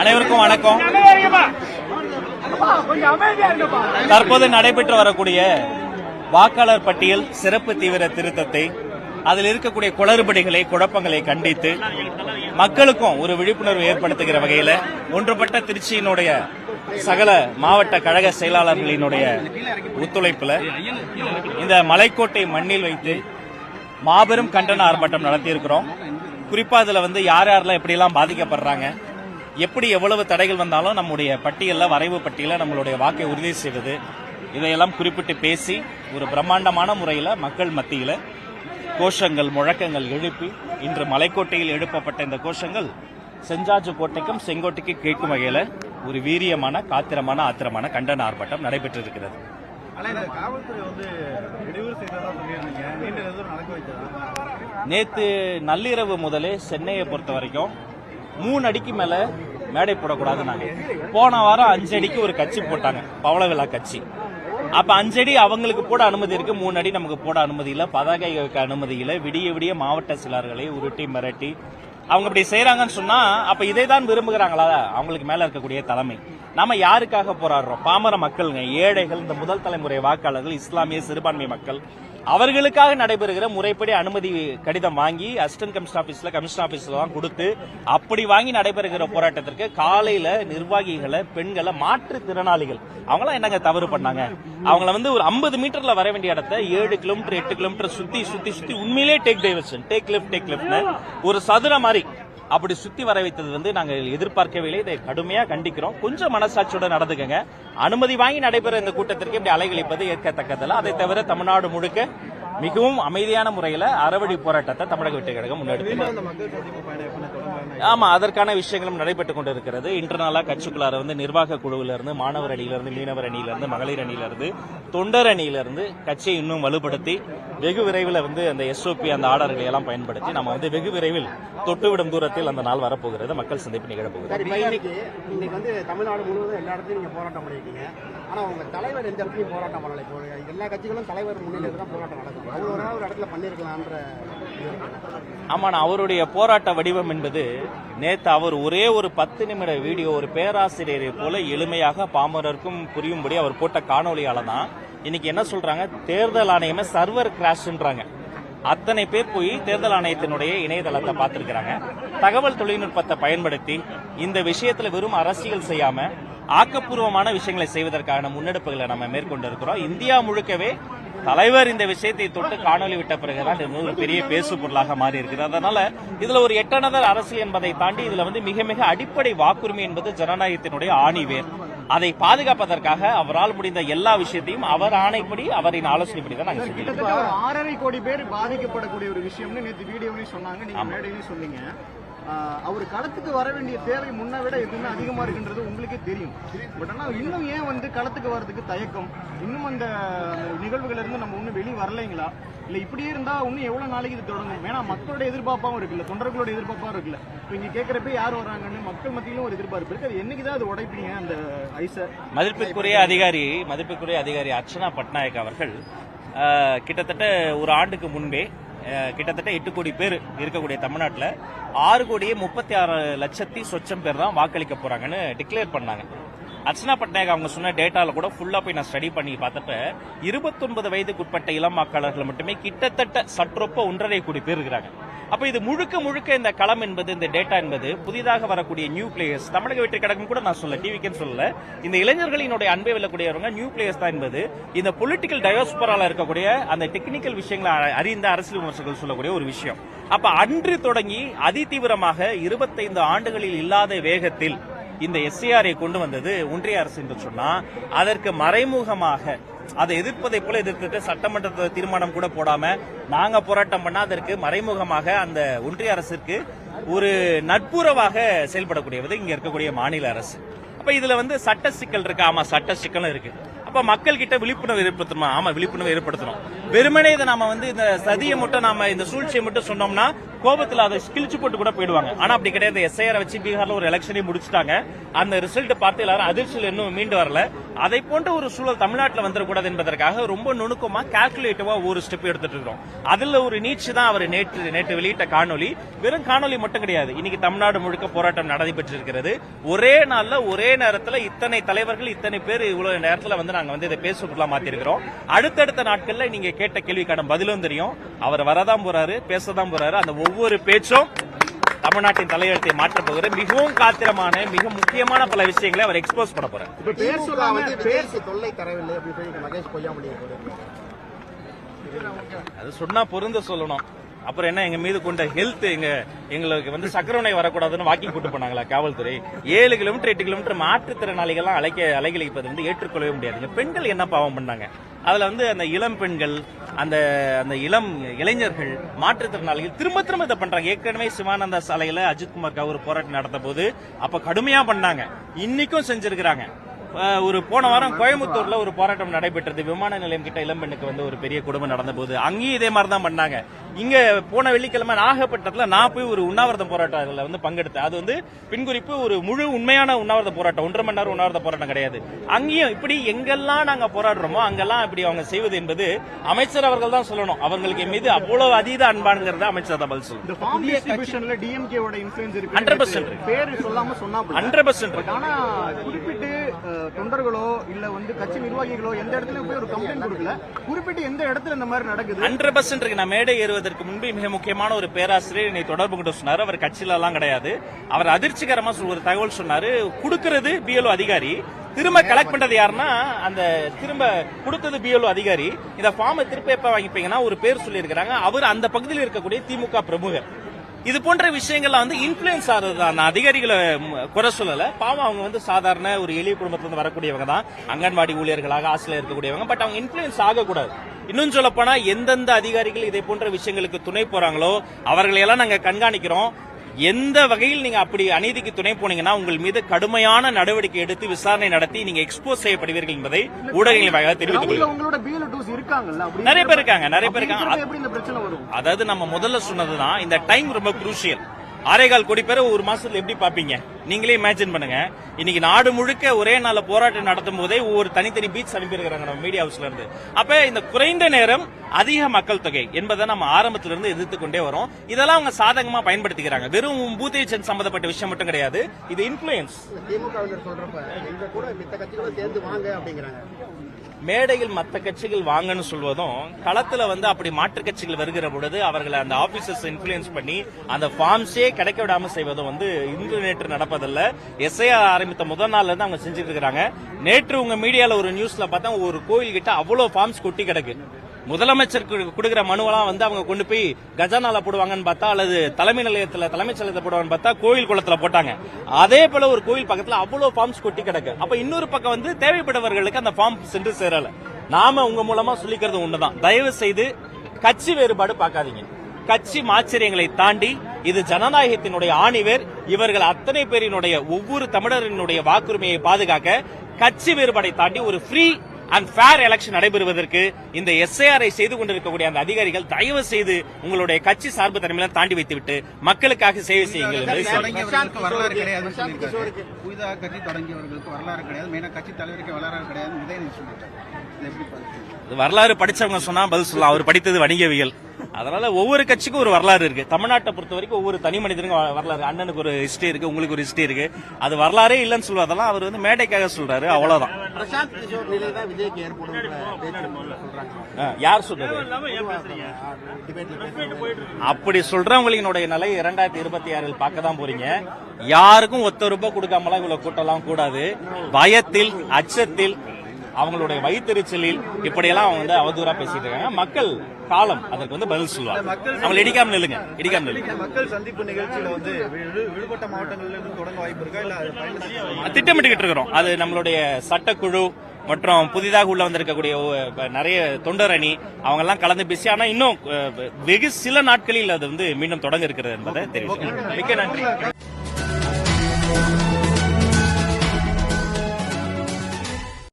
அனைவருக்கும் வணக்கம். தற்போது நடைபெற்று வரக்கூடிய வாக்காளர் பட்டியல் சிறப்பு தீவிர திருத்தத்தை அதில் இருக்கக்கூடிய குளறுபடிகளை குழப்பங்களை கண்டித்து மக்களுக்கும் ஒரு விழிப்புணர்வு ஏற்படுத்துகிற வகையில ஒன்றுபட்ட திருச்சியினுடைய சகல மாவட்ட கழக செயலாளர்களினுடைய ஒத்துழைப்புல இந்த மலைக்கோட்டை மண்ணில் வைத்து மாபெரும் கண்டன ஆர்ப்பாட்டம் நடத்தியிருக்கிறோம். குறிப்பா இதுல வந்து யார் யாரெல்லாம் எப்படியெல்லாம் பாதிக்கப்படுறாங்க எப்படி எவ்வளவு தடைகள் வந்தாலும் நம்முடைய பட்டியல்ல வரைவு பட்டியல நம்மளுடைய வாக்கை உறுதி செய்வது இதையெல்லாம் குறிப்பிட்டு பேசி ஒரு பிரம்மாண்டமான முறையில மக்கள் மத்தியில கோஷங்கள் முழக்கங்கள் எழுப்பி இன்று மலைக்கோட்டையில் எழுப்பப்பட்ட இந்த கோஷங்கள் செஞ்சாஜு கோட்டைக்கும் செங்கோட்டைக்கும் கேட்கும் வகையில ஒரு வீரியமான காத்திரமான ஆத்திரமான கண்டன ஆர்ப்பாட்டம் நடைபெற்றிருக்கிறது. நேத்து நள்ளிரவு முதலே சென்னையை பொறுத்த வரைக்கும் மூணு அடிக்கு மேல மேடை போடக்கூடாதுனாங்க போன வாரம் அஞ்சு அடிக்கு ஒரு கட்சி போட்டாங்க பவள விழா கட்சி. அப்ப அஞ்சடி அவங்களுக்கு போட அனுமதி இருக்கு மூணு அடி நமக்கு போட அனுமதி இல்ல பதாகை வைக்க அனுமதி இல்ல விடிய விடிய மாவட்ட சிலர்களை உருட்டி மிரட்டி அவங்க இப்படி செய்யறாங்கன்னு சொன்னா அப்ப இதை தான் விரும்புகிறாங்களா? அவங்களுக்கு மேல இருக்கக்கூடிய தலைமை. நாம யாருக்காக போராடுறோம்? பாமர மக்களுங்க ஏழைகள் இந்த முதல் தலைமுறை வாக்காளர்கள் இஸ்லாமிய சிறுபான்மை மக்கள். அவர்களுக்காக நடைபெறுகிற முறைப்படி அனுமதி கடிதம் வாங்கி அசிஸ்டன்ட் கமிஷன் ஆபீஸ்ல கமிஷன் ஆபீஸ்ல தான் கொடுத்து அப்படி வாங்கி நடைபெறுகிற போராட்டத்திற்கு காலையில நிர்வாகிகளை பெண்களை மாற்றுத்திறனாளிகள் அவங்களாம் என்னங்க தவறு பண்ணாங்க? அவங்கள வந்து ஒரு 50 மீட்டர்ல வர வேண்டிய இடத்த ஏழு கிலோமீட்டர் எட்டு கிலோமீட்டர் சுத்தி சுத்தி சுத்தி உண்மையிலே take diversion take left take லெஃப்ட்னு ஒரு சதுர மாதிரி அப்படி சுத்தி வர வைத்தது வந்து நாங்கள் எதிர்பார்க்கவே இல்லை. இதை கடுமையா கண்டிக்கிறோம். கொஞ்சம் மனசாட்சியோட நடந்துக்கங்க. அனுமதி வாங்கி நடைபெற இந்த கூட்டத்திற்கு இப்படி அலைகழிப்பது ஏற்கத்தக்கதல்ல. அதை தவிர தமிழ்நாடு முழுக்க மிகவும் அமைதியான முறையில அறவழி போராட்டத்தை தமிழக வெற்றி கழகம் முன்னெடுத்து ஆமா அதற்கான விஷயங்களும் நடைபெற்றுக் கொண்டிருக்கிறது. இன்டர்னலா கட்சிக்குள்ளார வந்து நிர்வாக குழுவிலிருந்து மாணவர் அணியிலிருந்து மீனவர் அணியிலிருந்து மகளிர் அணியிலிருந்து தொண்டர் அணியிலிருந்து கட்சியை இன்னும் வலுப்படுத்தி வெகு விரைவில் வந்து அந்த எஸ்ஓபி அந்த ஆர்டர்களை எல்லாம் பயன்படுத்தி நம்ம வந்து வெகு விரைவில் தொட்டுவிடும் தூரத்தில் அந்த நாள் வரப்போகிறது மக்கள் சந்திப்பு நிகழப்போகிறது. இன்னைக்கு வந்து தமிழ்நாடு முழுவதும் எல்லா இடத்துலையும் நீங்க போராட்டம் பண்ணிருக்கீங்க. ஆனா உங்க தலைவர் எந்த இடத்துலையும் போராட்டம் பண்ணல. இப்போ எல்லா கட்சிகளும் தலைவர் முன்னிலையில் தான் போராட்டம் நடக்கும் அவர் ஒரு இடத்துல பண்ணிருக்கலாம்ன்ற இது அவருடைய போராட்ட வடிவம் என்பது நேத்து அவர் ஒரே ஒரு பத்து நிமிட வீடியோ ஒரு பேராசிரியரை போல எளிமையாக பாமரருக்கும் புரியும்படி அவர் போட்ட காணொலியால தான் இன்னைக்கு என்ன சொல்றாங்க? தேர்தல் ஆணையமே சர்வர் கிராஷ்ன்றாங்க அத்தனை பேர் போய் தேர்தல் ஆணையத்தினுடைய இணையதளத்தை பார்த்திருக்கிறாங்க. தகவல் தொழில்நுட்பத்தை பயன்படுத்தி இந்த விஷயத்துல வெறும் அரசியல் செய்யாம ஆக்கப்பூர்வமான விஷயங்களை செய்வதற்கான முன்னெடுப்புகளை நம்ம மேற்கொண்டு இருக்கிறோம் இந்தியா முழுக்கவே தலைவர் இந்த விஷயத்தை தொட்டு காணொலி விட்ட பிறகுதான் ஒரு பெரிய பேசு பொருளாக மாறி இருக்குது அதனால இதுல ஒரு எட்டனதர் அரசியல் என்பதை தாண்டி இதுல வந்து மிக மிக அடிப்படை வாக்குரிமை என்பது ஜனநாயகத்தினுடைய ஆணிவேர் அதை பாதுகாப்பதற்காக அவரால் முடிந்த எல்லா விஷயத்தையும் அவர் ஆணைப்படி அவரின் ஆலோசனைப்படி தான் செஞ்சோம் ஒரு ஆறரை கோடி பேர் பாதிக்கப்படக்கூடிய ஒரு விஷயம்னு நேற்று வீடியோலையும் சொன்னாங்க. நீங்க சொன்னீங்க. அவர் களத்துக்கு வர வேண்டிய தேவை முன்ன விட எதுவுமே அதிகமா இருக்குன்றது உங்களுக்கே தெரியும். பட் ஆனா இன்னும் ஏன் வந்து களத்துக்கு வர்றதுக்கு தயக்கம்? இன்னும் அந்த நிகழ்வுகள் இருந்து நம்ம ஒன்றும் வெளியே வரலைங்களா? இல்ல இப்படியே இருந்தா இன்னும் எவ்வளவு நாளைக்கு இது தொடங்கும்? ஏன்னா மக்களோட எதிர்பார்ப்பாகவும் இருக்குல்ல தொண்டர்களோட எதிர்பார்ப்பாகவும் இருக்குல்ல. இப்போ இங்க கேட்கறப்ப யார் வராங்கன்னு மக்கள் மத்தியிலும் ஒரு எதிர்பார்ப்பு இருக்கு. அது என்னைக்குதான் அது உடைப்பீங்க அந்த ஐசை மதிப்புக்குரிய அதிகாரி மதிப்புக்குரிய அதிகாரி அர்ச்சனா பட்நாயக் அவர்கள் கிட்டத்தட்ட ஒரு ஆண்டுக்கு முன்பே கிட்டத்தட்ட எட்டு கோடி பேர் இருக்கக்கூடிய தமிழ்நாட்டில் ஆறு கோடியே முப்பத்தி ஆறு லட்சத்தி சொச்சம் பேர் தான் வாக்களிக்க போறாங்கன்னு டிக்ளேர் பண்ணாங்க. அர்ச்சனா பட்நாயக் அவங்க சொன்ன டேட்டால கூட ஃபுல்லா போய் நான் ஸ்டடி பண்ணி பார்த்தப்ப இருபத்தொன்பது வயதுக்குட்பட்ட இளம் வாக்காளர்கள் மட்டுமே கிட்டத்தட்ட சற்றொப்ப ஒன்றரை கோடி பேர் இருக்கிறாங்க. அப்போ இது முழுக்க முழுக்க இந்த களம் என்பது இந்த டேட்டா என்பது புதிதாக வரக்கூடிய நியூ பிளேயர்ஸ் தமிழக வெற்றி கழகம் கூட நான் சொல்ல டிவிக்குன்னு சொல்லல. இந்த இளைஞர்களினுடைய அன்பை வெல்லக்கூடியவங்க நியூ பிளேயர்ஸ் தான் என்பது இந்த பொலிட்டிக்கல் டயோஸ்பரால இருக்கக்கூடிய அந்த டெக்னிக்கல் விஷயங்களை அறிந்த அரசியல் விமர்சகர்கள் சொல்லக்கூடிய ஒரு விஷயம். அப்ப அன்று தொடங்கி அதிதீவிரமாக இருபத்தைந்து ஆண்டுகளில் இல்லாத வேகத்தில் இந்த எஸ்ஏஆரை கொண்டு வந்தது ஒன்றிய அரசு என்று சொன்னா அதற்கு மறைமுகமாக அதை எதிர்ப்பதை போல எதிர்த்துட்டு சட்டமன்ற தீர்மானம் கூட போடாம நாங்க போராட்டம் பண்ணா அதற்கு மறைமுகமாக அந்த ஒன்றிய அரசிற்கு ஒரு நட்புறவாக செயல்படக்கூடியது இங்க இருக்கக்கூடிய மாநில அரசு. அப்ப இதுல வந்து சட்ட சிக்கல் இருக்கு. ஆமா சட்ட சிக்கலும் இருக்கு. அப்ப மக்கள் கிட்ட விழிப்புணர்வு ஏற்படுத்தணும்? ஆமா விழிப்புணர்வு ஏற்படுத்தணும். வெறுமனே இதை நாம வந்து இந்த சதியை மட்டும் நாம இந்த சூழ்ச்சியை மட்டும் சொன்னோம்னா கோபத்தில் அதை கிழிச்சு போட்டு கூட போயிடுவாங்க. ஆனா அப்படி கிடையாது. எஸ்ஐஆர் வச்சு பீகார்ல ஒரு எலெக்ஷனே முடிச்சுட்டாங்க. அந்த ரிசல்ட் பார்த்து எல்லாரும் அதிர்ச்சியில் இன்னும் மீண்டு வரல. அதை போன்ற ஒரு சூழல் தமிழ்நாட்டில் வந்துடக்கூடாது என்பதற்காக ரொம்ப நுணுக்கமா கால்குலேட்டிவா ஒரு ஸ்டெப் எடுத்துட்டு இருக்கோம் அதுல ஒரு நீச்சு தான் அவர் நேற்று நேற்று வெளியிட்ட காணொலி வெறும் காணொலி மட்டும் கிடையாது. இன்னைக்கு தமிழ்நாடு முழுக்க போராட்டம் நடைபெற்று இருக்கிறது ஒரே நாள்ல ஒரே நேரத்தில் இத்தனை தலைவர்கள் இத்தனை பேர் இவ்வளவு நேரத்தில் வந்து நாங்க வந்து இதை பேசுறதுக்குலாம் மாத்திருக்கிறோம். அடுத்தடுத்த நாட்கள்ல நீங்க கேட்ட கேள்விக்கான பதிலும் தெரியும். அவர் வரதான் போறாரு பேசதான் போறாரு. அந்த ஒவ்வொரு பேச்சும் தமிழ்நாட்டின் தலையெழுத்தை மாற்றப் போகிற மிகவும் காத்திரமான மிக முக்கியமான பல விஷயங்களை அவர் எக்ஸ்போஸ் பண்ண போறார். அது சொன்னா பொருந்த சொல்லணும். அப்புறம் என்ன எங்க மீது கொண்ட ஹெல்த் எங்க எங்களுக்கு வந்து சக்கரை நோய் வரக்கூடாதுன்னு வாக்கிங் கூட்டு போனாங்களா காவல்துறை? ஏழு கிலோமீட்டர் எட்டு கிலோமீட்டர் மாற்றுத்திறனாளிகள்லாம் அழைக்க அலைகழிப்பது வந்து ஏற்றுக்கொள்ளவே முடியாதுங்க. பெண்கள் என்ன பாவம் பண்ணாங்க? அதில் வந்து அந்த இளம் பெண்கள் அந்த அந்த இளம் இளைஞர்கள் மாற்றுத்திறனாளிகள் திரும்ப திரும்ப இதை பண்றாங்க. ஏற்கனவே சிவானந்தா சாலையில அஜித்குமார் ஒரு போராட்டம் நடந்த போது அப்ப கடுமையா பண்ணாங்க. இன்னைக்கும் செஞ்சிருக்கிறாங்க. ஒரு போன வாரம் கோயம்புத்தூர்ல ஒரு போராட்டம் நடைபெற்றது. விமான நிலையம் கிட்ட இளம்பெண்ணுக்கு வந்து ஒரு பெரிய குடும்பம் நடந்த போது அங்கேயும் இதே மாதிரி தான் பண்ணாங்க. இங்க போன வெள்ளிக்கிழமை நாகப்பட்டினத்துல நான் போய் ஒரு உண்ணாவிரத போராட்டத்துல வந்து பங்கெடுத்தேன். அது வந்து பின்குறிப்பு ஒரு முழு உண்மையான உண்ணாவிரத போராட்டம். ஒன்றரை மணி நேரம் உண்ணாவிரத போராட்டம் கிடையாது. அங்கேயும் இப்படி எங்கெல்லாம் நாங்க போராடுறோமோ அங்கெல்லாம் இப்படி அவங்க செய்வது என்பது அமைச்சர் அவர்கள் தான் சொல்லணும். அவங்களுக்கு மீது அவ்வளவு அதீத அன்பானுங்கிறத அமைச்சர் தான் பதில் சொல்லணும். இந்த ஃபார்ம் டிஸ்ட்ரிபியூஷன்ல டிஎம்கே ஓட இன்ஃபுளுன்ஸ் இருக்கு. 100% இருக்கு. பேர் சொல்லாம ஹண்ட்ரட் பர்சன்ட் தொண்டர்களோ இல்ல வந்து கட்சி நிர்வாகிகளோ எந்த இடத்துலயும் போய் ஒரு கம்ப்ளைண்ட் கொடுக்கல. குறிப்பிட்டு எந்த இடத்துல இந்த மாதிரி நடக்குது? ஹண்ட்ரட் பர்சன்ட் இருக்கு. நான் மேடை ஏறுவதற்கு முன்பு மிக முக்கியமான ஒரு பேராசிரியர் என்னை தொடர்பு கொண்டு சொன்னார். அவர் கட்சியில எல்லாம் கிடையாது. அவர் அதிர்ச்சிகரமா ஒரு தகவல் சொன்னாரு. கொடுக்கறது பிஎல்ஓ அதிகாரி. திரும்ப கலெக்ட் பண்றது யாருன்னா அந்த திரும்ப கொடுத்தது பிஎல்ஓ அதிகாரி. இந்த ஃபார்மை திருப்ப எப்ப வாங்கிப்பீங்கன்னா ஒரு பேர் சொல்லியிருக்கிறாங்க. அவர் அந்த பகுதியில் இருக்கக்கூடிய திமுக பிரமுகர். இது போன்ற விஷயங்கள்லாம் வந்து இன்ஃபுளுன்ஸ் ஆகிறது தான் நான் அதிகாரிகளை குறை சொல்லல. பாவம் அவங்க வந்து சாதாரண ஒரு எளிய குடும்பத்திலிருந்து வரக்கூடியவங்க தான். அங்கன்வாடி ஊழியர்களாக ஆசிரியர் இருக்கக்கூடியவங்க. பட் அவங்க இன்ஃபுளுயன்ஸ் ஆகக்கூடாது. இன்னும் சொல்ல போனா எந்தெந்த அதிகாரிகள் இதை போன்ற விஷயங்களுக்கு துணை போறாங்களோ அவர்களை எல்லாம் நாங்க கண்காணிக்கிறோம். எந்த வகையில் நீங்க அப்படி அநீதிக்கு துணை போனீங்கன்னா உங்கள் மீது கடுமையான நடவடிக்கை எடுத்து விசாரணை நடத்தி நீங்க எக்ஸ்போஸ் செய்யப்படுவீர்கள் என்பதை ஊடகங்களின் வாயிலாக தெரிவித்துக் நிறைய பேர் இருக்காங்க, நிறைய பேர் இருக்காங்க. அதாவது நம்ம முதல்ல சொன்னதுதான் இந்த டைம் ரொம்ப குரூசியல் ஆரேகால் கோடி பேரை ஒரு மாசத்துல எப்படி பாப்பீங்க நீங்களே இமேஜின் பண்ணுங்க. இன்னைக்கு நாடு முழுக்க ஒரே நாள்ல போராட்டம் நடத்தும் போதே ஒவ்வொரு தனித்தனி பீச் அனுப்பியிருக்கிறாங்க நம்ம மீடியா ஹவுஸ்ல இருந்து. அப்ப இந்த குறைந்த நேரம் அதிக மக்கள் தொகை என்பதை நம்ம ஆரம்பத்துல இருந்து எதிர்த்து கொண்டே வரோம். இதெல்லாம் அவங்க சாதகமா பயன்படுத்திக்கிறாங்க. வெறும் பூத்தேச்சன் சம்பந்தப்பட்ட விஷயம் மட்டும் கிடையாது. இது இன்ஃபுளுயன்ஸ் அப்படிங்கிறாங்க. மேடையில் மற்ற கட்சிகள் வாங்கன்னு சொல்வதும் களத்துல வந்து அப்படி மாற்று கட்சிகள் வருகிற பொழுது அவர்களை அந்த ஆபீசர்ஸ் இன்ஃபுளுயன்ஸ் பண்ணி அந்த ஃபார்ம்ஸே கிடைக்க விடாம செய்வதும் வந்து இன்று நேற்று நடப்பதில்ல. எஸ்ஐஆர் ஆரம்பித்த முதல் நாள்ல இருந்து அவங்க செஞ்சுட்டு இருக்கிறாங்க. நேற்று உங்க மீடியால ஒரு நியூஸ்ல பார்த்தா ஒரு கோயில் கிட்ட அவ்வளவு ஃபார்ம்ஸ் கொட்டி கிடக்கு. முதலமைச்சர் கொடுக்குற கொடுக்கிற மனுவெல்லாம் வந்து அவங்க கொண்டு போய் கஜானால போடுவாங்கன்னு பார்த்தா அல்லது தலைமை நிலையத்தில் தலைமைச் செயலத்தில் போடுவாங்கன்னு பார்த்தா கோயில் குளத்துல போட்டாங்க. அதே போல ஒரு கோயில் பக்கத்தில் அவ்வளோ ஃபார்ம்ஸ் கொட்டி கிடக்கு. அப்போ இன்னொரு பக்கம் வந்து தேவைப்பட்டவர்களுக்கு அந்த ஃபார்ம் சென்று சேரல. நாம உங்க மூலமா சொல்லிக்கிறது ஒண்ணுதான். தயவு செய்து கட்சி வேறுபாடு பார்க்காதீங்க. கட்சி மாச்சரியங்களை தாண்டி இது ஜனநாயகத்தினுடைய ஆணிவேர். இவர்கள் அத்தனை பேரினுடைய ஒவ்வொரு தமிழரினுடைய வாக்குரிமையை பாதுகாக்க கட்சி வேறுபாடை தாண்டி ஒரு ஃப்ரீ அண்ட் ஃபேர் எலெக்ஷன் நடைபெறுவதற்கு இந்த எஸ்ஐஆரை செய்து கொண்டிருக்கக்கூடிய அந்த அதிகாரிகள் தயவு செய்து உங்களுடைய கட்சி சார்பு தன்மையில தாண்டி வைத்துவிட்டு மக்களுக்காக சேவை செய்யுங்கள் வரலாறு சொல்லியிருக்காரு. புதிதாக கட்சி தொடங்கியவர்களுக்கு வரலாறு கிடையாது. மெயினா கட்சி தலைவருக்கு வரலாறு கிடையாது. உதயநிதி சொல்லிட்டாரு. வரலாறு படிச்சவங்க சொன்னா பதில் சொல்லலாம். அவர் படித்தது வணிகவியல். அதனால ஒவ்வொரு கட்சிக்கும் ஒரு வரலாறு இருக்கு. தமிழ்நாட்டை பொறுத்த வரைக்கும் ஒவ்வொரு தனி மனிதனுக்கும் வரலாறு அண்ணனுக்கு ஒரு ஹிஸ்டரி இருக்கு உங்களுக்கு ஒரு ஹிஸ்டரி இருக்கு. அது வரலாறே இல்லைன்னு சொல்வதெல்லாம் அவர் வந்து மேடைக்காக சொல்றாரு. அவ்வளவுதான். யார் சொல்றது? அப்படி சொல்றவங்களினுடைய நிலை இரண்டாயிரத்தி இருபத்தி ஆறில் பார்க்க தான் போறீங்க. யாருக்கும் ஒத்த ரூபாய் கொடுக்காமலாம் இவ்வளவு கூட்டலாம் கூடாது. பயத்தில் அச்சத்தில் அவங்களுடைய வயிற்றுச்சலில் இப்படியெல்லாம் அவங்க வந்து அவதூறா பேசிட்டு இருக்காங்க. மக்கள் காலம் அதற்கு வந்து பதில் சொல்லுவாங்க. அவங்களை இடிக்காம நில்லுங்க இடிக்காம நில்லுங்க. மக்கள் சந்திப்பு நிகழ்ச்சியில வந்து விழு- விடுபட்ட மாவட்டங்கள்ல இருந்து தொடங்க வாய்ப்பு இருக்கா? இல்ல திட்டமிட்டுக்கிட்டு இருக்கிறோம். அது நம்மளுடைய சட்டக்குழு மற்றும் புதிதாக உள்ள வந்திருக்கக்கூடிய நிறைய தொண்டர் அணி அவங்க எல்லாம் கலந்து பேசி ஆனா இன்னும் வெகு சில நாட்களில் அது வந்து மீண்டும் தொடங்க இருக்கிறது என்பதை தெரிவிக்கிறேன் மிக்க நன்றி.